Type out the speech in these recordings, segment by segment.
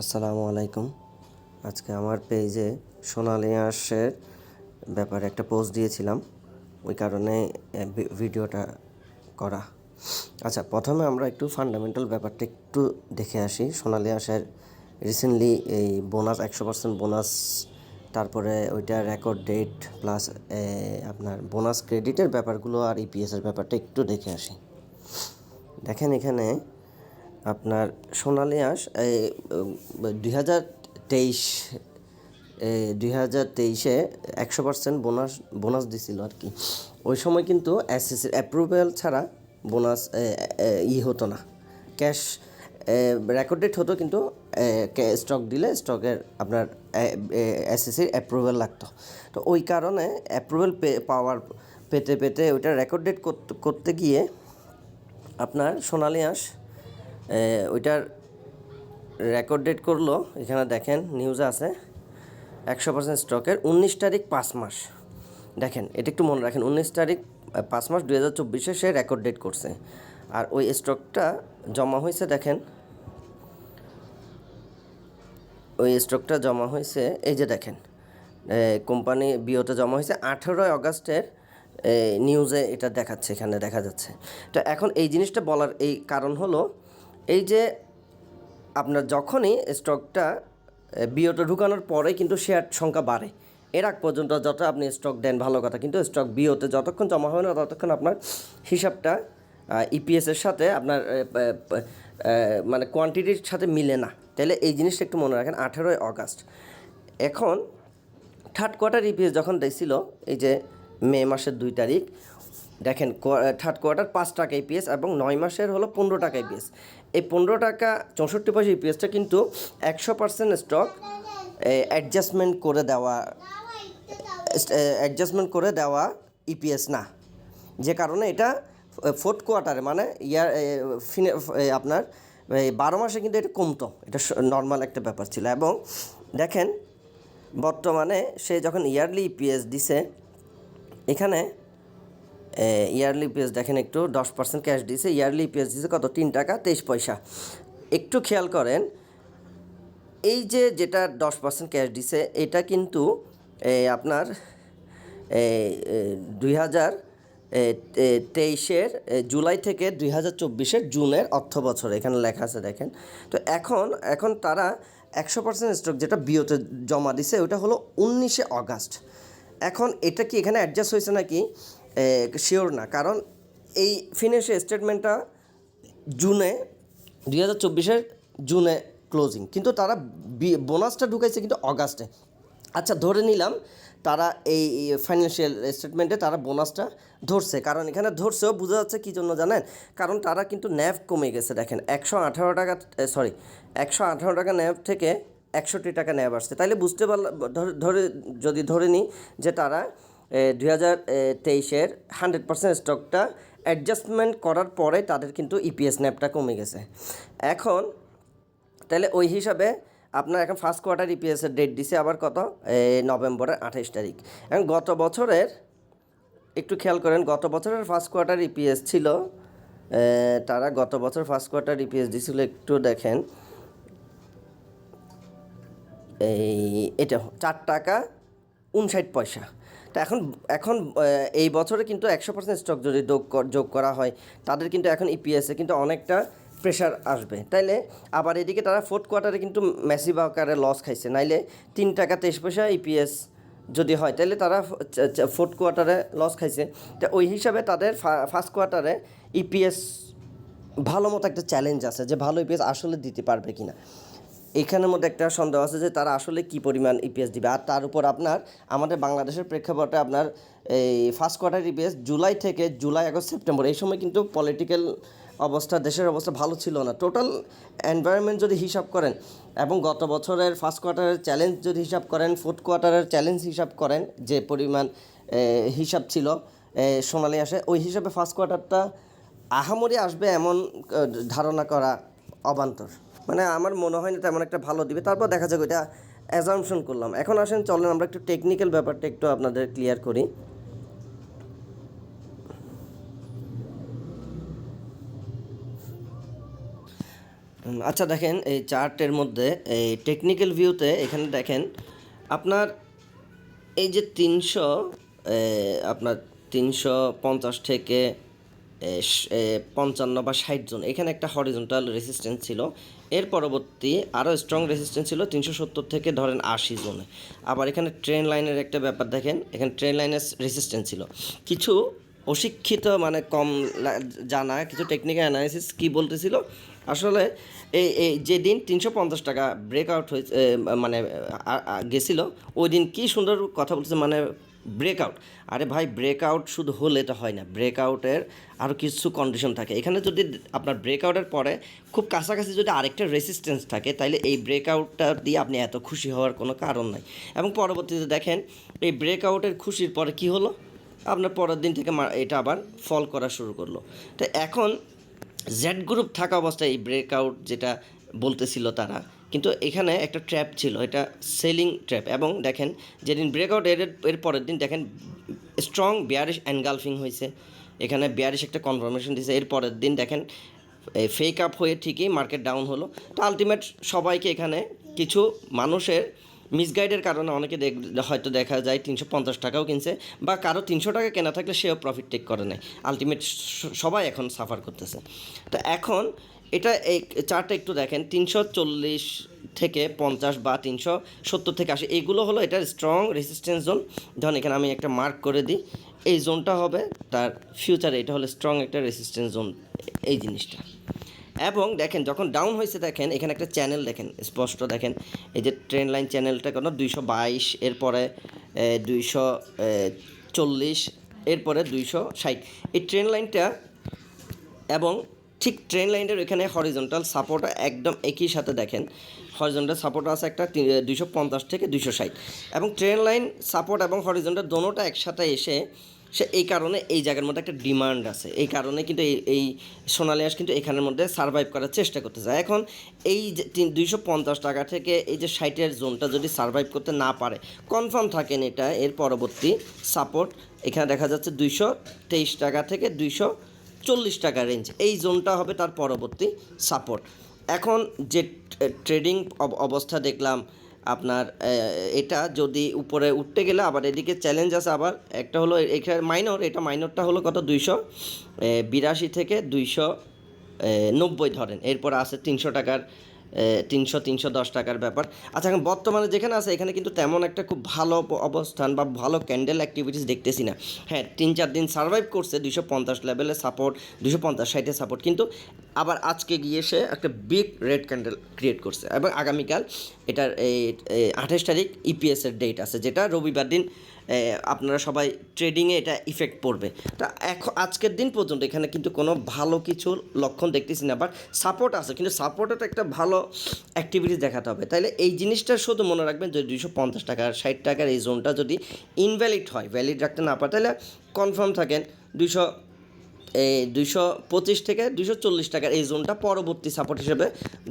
আসসালামু আলাইকুম। আজকে আমার পেজে সোনালি আঁশের ব্যাপারে একটা পোস্ট দিয়েছিলাম। ওই কারণে ভিডিওটা করা। আচ্ছা প্রথমে আমরা একটু ফান্ডামেন্টাল ব্যাপারটা একটু দেখে আসি। সোনালি আঁশের রিসেন্টলি এই বোনাস একশো পার্সেন্ট বোনাস তারপরে ওইটা রেকর্ড ডেট প্লাস আপনার বোনাস ক্রেডিটের ব্যাপারগুলো আর ইপিএসের ব্যাপারটা একটু দেখে আসি। দেখেন এখানে আপনার সোনালি আঁশ দুই হাজার তেইশ দুই হাজার তেইশে একশো পার্সেন্ট বোনাস বোনাস দিছিল আর কি। ওই সময় কিন্তু এসএসির অ্যাপ্রুভেল ছাড়া বোনাস ই হতো না। ক্যাশ রেকর্ড ডেট হতো কিন্তু স্টক দিলে স্টকের আপনার এসএসির অ্যাপ্রুভেল লাগতো। তো ওই কারণে অ্যাপ্রুভেল পাওয়ার পেতে পেতে ওইটা রেকর্ড ডেট করতে গিয়ে আপনার সোনালি আঁশ ওইটার রেকর্ড ডেট করল, এখানে দেখেন নিউজে আছে, একশো পার্সেন্ট স্টকের, উনিশ তারিখ পাঁচ মাস। দেখেন, এটা একটু মনে রাখেন, উনিশ তারিখ পাঁচ মাস দু হাজার চব্বিশে সে রেকর্ড ডেট করছে। আর ওই স্টকটা জমা হয়েছে, দেখেন, ওই স্টকটা জমা হয়েছে, এই যে দেখেন কোম্পানি বিওতে জমা হয়েছে, আঠেরোই অগস্টের নিউজে এটা দেখাচ্ছে, এখানে দেখা যাচ্ছে। তো এখন এই জিনিসটা বলার এই কারণ হলো এই যে আপনার যখনই স্টকটা বিওতে ঢুকানোর পরে কিন্তু শেয়ার সংখ্যা বাড়ে। এর আগ পর্যন্ত যত আপনি স্টক দেন, ভালো কথা। কিন্তু স্টক বিওতে যতক্ষণ জমা হয় না, ততক্ষণ আপনার হিসাবটা ইপিএসের সাথে আপনার মানে কোয়ান্টিটির সাথে মিলে না। তাহলে এই জিনিসটা একটু মনে রাখেন, আঠেরোই অগাস্ট এখন থার্ড কোয়ার্টার ইপিএস যখন দিয়েছিল এই যে মে মাসের দুই তারিখ দেখেন থার্ড কোয়ার্টার পাঁচ টাকা ইপিএস এবং নয় মাসের হলো পনেরো টাকা ইপিএস এই পনেরো টাকা চৌষট্টি পয়সা ইপিএসটা কিন্তু একশো পার্সেন্ট স্টক অ্যাডজাস্টমেন্ট করে দেওয়া অ্যাডজাস্টমেন্ট করে দেওয়া ইপিএস না। যে কারণে এটা ফোর্থ কোয়ার্টারে মানে ইয়ার আপনার বারো মাসে কিন্তু এটা কমতো। এটা নর্মাল একটা ব্যাপার ছিল। এবং দেখেন, বর্তমানে সে যখন ইয়ারলি ইপিএস দিছে, এখানে ইয়ারলি ইপিএস দেখেন একটু, দশ পার্সেন্ট ক্যাশ দিছে ইয়ারলি ইপিএস দিছে কত? তিন টাকা, তেইশ পয়সা। একটু খেয়াল করেন, এই যে যেটা দশ পার্সেন্ট ক্যাশ দিছে, এটা কিন্তু আপনার দুই হাজার তেইশের জুলাই থেকে দুই হাজার চব্বিশের জুনের অর্থ বছর, এখানে লেখা আছে দেখেন। তো এখন এখন তারা একশো পার্সেন্ট স্টক যেটা বিওতে জমা দিছে, ওটা হলো উনিশে অগাস্ট এখন এটা কি এখানে অ্যাডজাস্ট হয়েছে নাকি? শিওর না। কারণ এই ফিনান্সিয়াল স্টেটমেন্টটা জুনে, দুই হাজার চব্বিশের জুনে ক্লোজিং কিন্তু তারা বোনাসটা ঢুকাইছে কিন্তু অগাস্টে। আচ্ছা ধরে নিলাম তারা এই ফাইন্যান্সিয়াল স্টেটমেন্টে তারা বোনাসটা ধরছে। কারণ এখানে ধরছেও বোঝা যাচ্ছে কী জন্য জানেন? কারণ তারা কিন্তু ন্যাভ কমে গেছে, দেখেন। একশো আঠারো টাকা সরি একশো আঠারো টাকা ন্যাভ থেকে একষট্টি টাকা ন্যাভ আসছে। তাইলে বুঝতে পারলাম ধরে যদি ধরে নিই যে তারা দুই হাজার তেইশের হান্ড্রেড পার্সেন্ট স্টকটা অ্যাডজাস্টমেন্ট করার পরে তাদের কিন্তু ইপিএস ন্যাপটা কমে গেছে। এখন, তাহলে ওই হিসাবে আপনার এখন ফার্স্ট কোয়ার্টার ইপিএসের ডেট দিছে আবার কত? নভেম্বরের আঠাইশ তারিখ। এখন গত বছরের, একটু খেয়াল করেন, গত বছরের ফার্স্ট কোয়ার্টার ইপিএস ছিল তারা গত বছর ফার্স্ট কোয়ার্টার ইপিএস দিছিল একটু দেখেন। এই, এটা চার টাকা উনষাট পয়সা। তো এখন এখন এই বছরে কিন্তু একশো পার্সেন্ট স্টক যদি যোগ যোগ করা হয়, তাদের কিন্তু এখন ইপিএসে কিন্তু অনেকটা প্রেশার আসবে। তাইলে আবার এদিকে তারা ফোর্থ কোয়ার্টারে কিন্তু ম্যাসিভ আকারে লস খাইছে। নাইলে তিন টাকা তেইশ পয়সা ইপিএস যদি হয় তাহলে তারা ফোর্থ কোয়ার্টারে লস খাইছে। তো ওই হিসাবে তাদের ফার্স্ট কোয়ার্টারে ইপিএস ভালো মতো একটা চ্যালেঞ্জ আছে যে ভালো ইপিএস আসলে দিতে পারবে কিনা। এখানের মধ্যে একটা সন্দেহ আছে যে তারা আসলে কি পরিমাণ ইপিএস দিবে। আর তার উপর আপনার আমাদের বাংলাদেশের প্রেক্ষাপটে আপনার এই ফার্স্ট কোয়ার্টার ইপিএস জুলাই থেকে জুলাই, আগস্ট, সেপ্টেম্বর এই সময় কিন্তু পলিটিক্যাল অবস্থা, দেশের অবস্থা ভালো ছিল না। টোটাল এনভায়রনমেন্ট যদি হিসাব করেন এবং গত বছরের ফার্স্ট কোয়ার্টারের চ্যালেঞ্জ যদি হিসাব করেন ফোর্থ কোয়ার্টারের চ্যালেঞ্জ হিসাব করেন, যে পরিমাণ হিসাব ছিল সোনালি আসে, ওই হিসাবে ফার্স্ট কোয়ার্টারটা আহামরি আসবে এমন ধারণা করা অবান্তর। মানে আমার মনে হয় না তেমন একটা ভালো দিবে। তারপর দেখা যাক ওইটা অ্যাজামশন করলাম। এখন আসেন, চলেন আমরা একটু টেকনিক্যাল ব্যাপারটা একটু আপনাদের ক্লিয়ার করি। আচ্ছা দেখেন, এই চার্টের মধ্যে, এই টেকনিক্যাল ভিউতে এখানে দেখেন, আপনার এই যে তিনশো আপনার তিনশো পঞ্চাশ থেকে পঞ্চান্ন বা ষাট জন। এখানে একটা হরিজন্টাল রেসিস্ট্যান্স ছিল। এর পরবর্তী আরও স্ট্রং রেসিস্ট্যান্স ছিল তিনশো সত্তর থেকে ধরেন আশি জনে। আবার এখানে ট্রেন লাইনের একটা ব্যাপার দেখেন, এখানে ট্রেন লাইনের রেসিস্ট্যান্স ছিল। কিছু অশিক্ষিত মানে কম জানা, কিছু টেকনিক্যাল অ্যানালিসিস কি বলতেছিল? আসলে এই এই যেদিন তিনশো পঞ্চাশ টাকা ব্রেকআউট হয়েছে মানে গেছিল ওই দিন কী সুন্দর কথা বলছে মানে ব্রেকআউট। আরে ভাই, ব্রেকআউট শুধু হলে তো হয় না, ব্রেকআউটের আরও কিছু কন্ডিশন থাকে। এখানে যদি আপনার ব্রেকআউটের পরে খুব কাছাকাছি যদি আরেকটা রেসিস্ট্যান্স থাকে তাহলে এই ব্রেকআউটটা দিয়ে আপনি এত খুশি হওয়ার কোনো কারণ নাই। এবং পরবর্তীতে দেখেন, এই ব্রেকআউটের খুশির পরে কি হলো? আপনার পরের দিন থেকে এটা আবার ফল করা শুরু করল। তো এখন জেড গ্রুপ থাকা অবস্থায় এই ব্রেকআউট যেটা বলতেছিল তারা কিন্তু এখানে একটা ট্র্যাপ ছিল, এটা সেলিং ট্র্যাপ এবং দেখেন যেদিন ব্রেকআউট এর এর পরের দিন দেখেন স্ট্রং বিয়ারিশ অ্যানগালফিং হয়েছে। এখানে বিয়ারিশ একটা কনফার্মেশন দিয়েছে এর পরের দিন দেখেন ফেক আপ হয়ে ঠিকই মার্কেট ডাউন হলো। তো আলটিমেট সবাইকে এখানে কিছু মানুষের মিসগাইডের কারণে অনেকে দেখ, হয়তো দেখা যায় তিনশো পঞ্চাশ টাকাও কিনছে বা কারও তিনশো টাকা কেনা থাকলে সেও প্রফিট টেক করে নেয়। আলটিমেট সবাই এখন সাফার করতেছে। তো এখন এটা এই চারটা একটু দেখেন, তিনশো চল্লিশ থেকে পঞ্চাশ বা তিনশো সত্তর থেকে আশি এইগুলো হলো এটার স্ট্রং রেসিস্ট্যান্স জোন ধরুন এখানে আমি একটা মার্ক করে দিই, এই জোনটা হবে তার ফিউচারে এটা হলো স্ট্রং একটা রেসিস্ট্যান্স জোন এই জিনিসটা। এবং দেখেন, যখন ডাউন হয়েছে, দেখেন, এখানে একটা চ্যানেল দেখেন, স্পষ্ট দেখেন, এই যে ট্রেন লাইন চ্যানেলটা কেন দুইশো বাইশ, এরপরে দুইশো চল্লিশ, এরপরে দুইশো ষাট, এই ট্রেন লাইনটা এবং ঠিক ট্রেন লাইনের এখানে হরিজন্টাল সাপোর্ট একদম একই সাথে দেখেন। হরিজন্টাল সাপোর্ট আছে একটা দুইশো পঞ্চাশ থেকে দুইশো ষাট। এবং ট্রেন লাইন সাপোর্ট এবং হরিজন্টাল দোনোটা একসাথে এসে সে এই কারণে এই জায়গার মধ্যে একটা ডিমান্ড আছে। এই কারণে কিন্তু এই এই সোনালি আঁশ কিন্তু এখানের মধ্যে সার্ভাইভ করার চেষ্টা করতে চায়। এখন এই যে দুইশো পঞ্চাশ টাকা থেকে এই যে ষাটের জোনটা যদি সার্ভাইভ করতে না পারে কনফার্ম থাকেন এটা, এর পরবর্তী সাপোর্ট এখানে দেখা যাচ্ছে দুইশো তেইশ টাকা থেকে দুইশো চল্লিশ টাকা রেঞ্জ এই জোনটা হবে তার পরবর্তী সাপোর্ট এখন যে ট্রেডিং অবস্থা দেখলাম, আপনার এটা যদি উপরে উঠতে গেলে আবার এদিকে চ্যালেঞ্জ আছে আবার, একটা হলো এখানে মাইনর এটা মাইনরটা হলো কত? দুইশো বিরাশি থেকে দুইশো নব্বই ধরেন। এরপর আছে তিনশো টাকার তিনশো তিনশো দশ টাকার ব্যাপার। আচ্ছা এখন বর্তমানে যেখানে আছে, এখানে কিন্তু তেমন একটা খুব ভালো অবস্থান বা ভালো ক্যান্ডেল অ্যাক্টিভিটিস দেখতেছি না। হ্যাঁ তিন, চার দিন সার্ভাইভ করছে দুশো পঞ্চাশ লেভেলে সাপোর্ট দুশো পঞ্চাশ সাইটে সাপোর্ট কিন্তু আবার আজকে গিয়ে সে একটা বিগ রেড ক্যান্ডেল ক্রিয়েট করছে। এবং আগামীকাল এটার এই আঠাশ তারিখ ইপিএসের ডেট আছে, যেটা রবিবার দিন আপনারা সবাই ট্রেডিংয়ে এটা ইফেক্ট পড়বে। তা এখন, আজকের দিন পর্যন্ত এখানে কিন্তু কোনো ভালো কিছু লক্ষণ দেখতেছি না বাট সাপোর্ট আছে। কিন্তু সাপোর্টও তো একটা ভালো অ্যাক্টিভিটি দেখাতে হবে। তাহলে এই জিনিসটা শুধু মনে রাখবেন যে দুইশো পঞ্চাশ টাকা, ষাট টাকার এই জোনটা যদি ইনভ্যালিড হয় ভ্যালিড রাখতে না পারে তাহলে কনফার্ম থাকেন দুইশো এই দুইশো পঁচিশ থেকে দুইশো চল্লিশ টাকার এই জোনটা পরবর্তী সাপোর্ট হিসেবে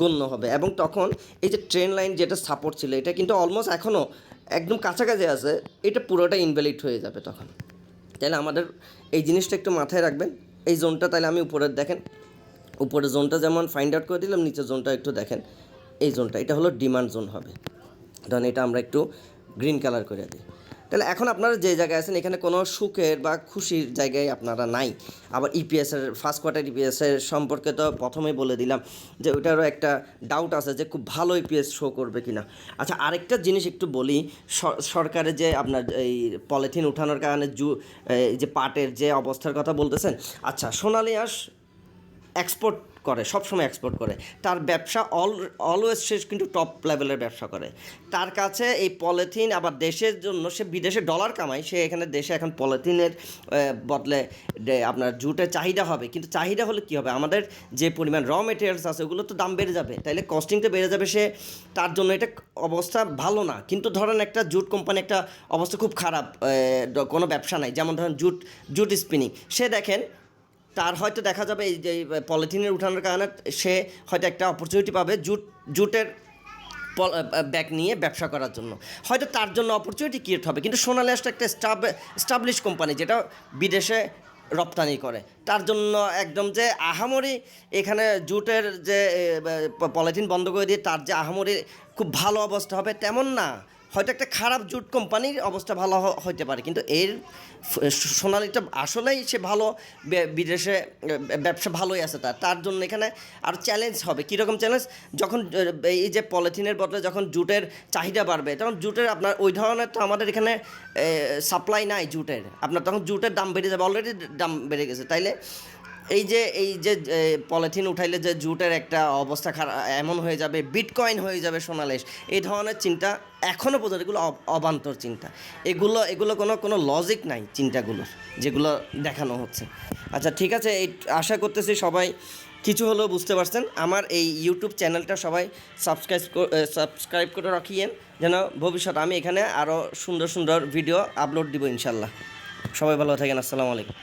গণ্য হবে। এবং তখন এই যে ট্রেন লাইন যেটা সাপোর্ট ছিল, এটা কিন্তু অলমোস্ট এখনও একদম কাছাকাছি আছে, এটা পুরোটা ইনভ্যালিড হয়ে যাবে তখন। তাহলে আমাদের এই জিনিসটা একটু মাথায় রাখবেন। এই জোনটা তাহলে আমি উপরের দেখেন। উপরের জোনটা যেমন ফাইন্ড আউট করে দিলাম, নিচের জোনটা একটু দেখেন। এই জোনটা এটা হলো ডিমান্ড জোন হবে। ধরেন এটা আমরা একটু গ্রিন কালার করে দিই। তাহলে এখন আপনারা যে জায়গায় আছেন, এখানে কোনো সুখের বা খুশির জায়গায় আপনারা নাই। আবার ইপিএসের ফার্স্ট কোয়ার্টার ইপিএসের সম্পর্কে তো প্রথমেই বলে দিলাম যে ওইটারও একটা ডাউট আছে যে খুব ভালো ইপিএস শো করবে কিনা। আচ্ছা আরেকটা জিনিস একটু বলি সরকারের যে আপনার এই পলিথিন উঠানোর কারণে জু যে পাটের যে অবস্থার কথা বলতেছেন আচ্ছা সোনালি আঁশ এক্সপোর্ট করে, সবসময় এক্সপোর্ট করে। তার ব্যবসা অল অলওয়েজ সে কিন্তু টপ লেভেলের ব্যবসা করে। তার কাছে এই পলিথিন আবার দেশের জন্য, সে বিদেশে ডলার কামায়, সে এখানে দেশে এখন পলিথিনের বদলে আপনার জুটের চাহিদা হবে। কিন্তু চাহিদা হলে কী হবে? আমাদের যে পরিমাণ র মেটেরিয়ালস আছে, ওগুলো তো দাম বেড়ে যাবে। তাইলে কস্টিংটা বেড়ে যাবে সে, তার জন্য এটা অবস্থা ভালো না। কিন্তু ধরেন একটা জুট কোম্পানি একটা অবস্থা খুব খারাপ কোনো ব্যবসা নাই। যেমন ধরেন জুট জুট স্পিনিং সে দেখেন তার হয়তো দেখা যাবে এই যে পলিথিনের উঠানোর কারণে সে হয়তো একটা অপরচুনিটি পাবে জুট, জুটের ব্যাগ নিয়ে ব্যবসা করার জন্য। হয়তো তার জন্য অপরচুনিটি ক্রিয়েট হবে। কিন্তু সোনালি আসটা একটা স্টাবলিশ কোম্পানি যেটা বিদেশে রপ্তানি করে। তার জন্য একদম যে আহামরি এখানে জুটের যে পলিথিন বন্ধ করে দিয়ে তার যে আহামরি খুব ভালো অবস্থা হবে তেমন না। হয়তো একটা খারাপ জুট কোম্পানির অবস্থা ভালো হইতে পারে, কিন্তু এর সোনালিটা আসলেই সে ভালো বিদেশে ব্যবসা ভালোই আছে তার তার জন্য এখানে আর চ্যালেঞ্জ হবে। কীরকম চ্যালেঞ্জ যখন এই যে পলিথিনের বদলে যখন জুটের চাহিদা বাড়বে, তখন জুটের আপনার, ওই ধরনের তো আমাদের এখানে সাপ্লাই নাই জুটের। আপনার তখন জুটের দাম বেড়ে যাবে অলরেডি দাম বেড়ে গেছে। তাইলে এই যে এই যে পলিথিন উঠাইলে যে জুটের একটা অবস্থা খারাপ এমন হয়ে যাবে বিটকয়েন হয়ে যাবে সোনালেশ। এই ধরনের চিন্তা এখনও পর্যন্ত, এগুলো অবান্তর চিন্তা। এগুলো এগুলো কোনো কোনো লজিক নাই চিন্তাগুলোর, যেগুলো দেখানো হচ্ছে। আচ্ছা ঠিক আছে, এই আশা করতেছি সবাই কিছু হলেও বুঝতে পারছেন। আমার এই ইউটিউব চ্যানেলটা সবাই সাবস্ক্রাইব সাবস্ক্রাইব করে রাখিয়েন, যেন ভবিষ্যৎ আমি এখানে আরও সুন্দর সুন্দর ভিডিও আপলোড দিব ইনশাল্লাহ। সবাই ভালো থাকেন, আসসালামু আলাইকুম।